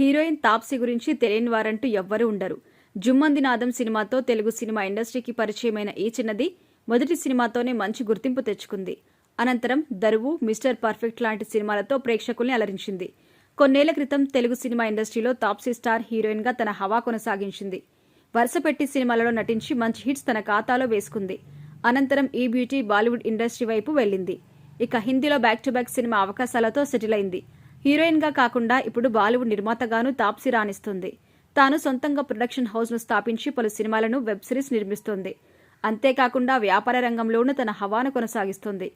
Heroine Taapsee గురించి తెలియని వారంటూ ఎవ్వరూ ఉండరు. జుమ్మంది నాదం సినిమాతో తెలుగు సినిమా ఇండస్ట్రీకి పరిచయమైన ఈ చిన్నది మొదటి సినిమాతోనే మంచి గుర్తింపు తెచ్చుకుంది. అనంతరం దరువు మిస్టర్ పర్ఫెక్ట్ లాంటి సినిమాలతో ప్రేక్షకుల్ని అలరించింది. కొన్నేళ్ళ క్రితం తెలుగు సినిమా ఇండస్ట్రీలో తాప్సీ స్టార్ హీరోయిన్గా తన హవా కొనసాగించింది. వరుసపెట్టి సినిమాలలో నటించి మంచి హిట్స్ తన ఖాతాలో వేసుకుంది. అనంతరం ఈ బ్యూటీ బాలీవుడ్ ఇండస్ట్రీ వైపు వెళ్ళింది. ఇక హిందీలో బ్యాక్ టు బ్యాక్ సినిమా అవకాశాలతో సెటిల్ అయింది. హీరోయిన్గా కాకుండా ఇప్పుడు బాలీవుడ్ నిర్మాతగాను తాప్సీ రాణిస్తుంది. తాను సొంతంగా ప్రొడక్షన్ హౌస్ను స్థాపించి పలు సినిమాలను వెబ్ సిరీస్ నిర్మిస్తోంది. అంతేకాకుండా వ్యాపార రంగంలోనూ తన హవాను కొనసాగిస్తుంది.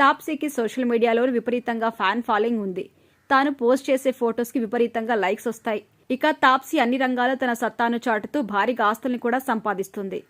తాప్సీకి సోషల్ మీడియాలో విపరీతంగా ఫ్యాన్ ఫాలోయింగ్ ఉంది. తాను పోస్ట్ చేసే ఫొటోస్కి విపరీతంగా లైక్స్ వస్తాయి. ఇక తాప్సీ అన్ని రంగాల్లో తన సత్తాను చాటుతూ భారీగా ఆస్తుల్ని కూడా సంపాదిస్తుంది.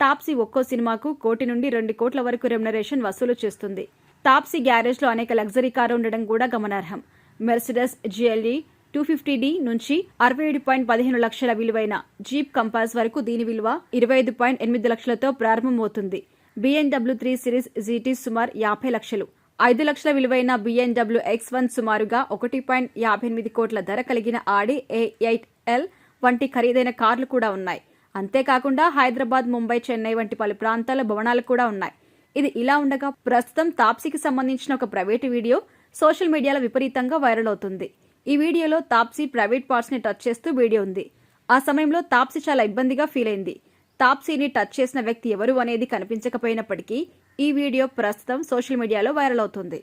తాప్సీ ఒక్కో సినిమాకు కోటి నుండి రెండు కోట్ల వరకు రెమ్యునరేషన్ వసూలు చేస్తుంది. తాప్సీ గ్యారేజ్లో అనేక లగ్జరీ కారు ఉండడం కూడా గమనార్హం. Mercedes G L E two fifty D నుంచి అరవై ఏడు పాయింట్ పదిహేను లక్షల విలువైన జీప్ కంపాస్ వరకు దీని విలువ ఇరవై ఐదు పాయింట్ ఎనిమిది లక్షలతో ప్రారంభమవుతుంది. బిఎన్డబ్ల్యూ త్రీ సిరీస్ జీటీ సుమారు యాభై లక్షలు. ఐదు లక్షల విలువైన బిఎన్డబ్ల్యూ ఎక్స్ వన్ సుమారుగా ఒకటి పాయింట్ యాభై ఎనిమిది కోట్ల ధర కలిగిన ఆడి ఏ ఎయిట్ ఎల్ వంటి ఖరీదైన కార్లు కూడా ఉన్నాయి. అంతేకాకుండా హైదరాబాద్ ముంబై చెన్నై వంటి పలు ప్రాంతాల భవనాలు కూడా ఉన్నాయి. ఇది ఇలా ఉండగా ప్రస్తుతం తాప్సీకి సంబంధించిన ఒక ప్రైవేటు వీడియో. సోషల్ మీడియాలో విపరీతంగా వైరల్ అవుతుంది. ఈ వీడియోలో తాప్సీ ప్రైవేట్ పార్ట్స్ని టచ్ చేస్తూ వీడియో ఉంది. ఆ సమయంలో తాప్సీ చాలా ఇబ్బందిగా ఫీల్ అయింది. తాప్సీని టచ్ చేసిన వ్యక్తి ఎవరు అనేది కనిపించకపోయినప్పటికీ ఈ వీడియో ప్రస్తుతం సోషల్ మీడియాలో వైరల్ అవుతుంది.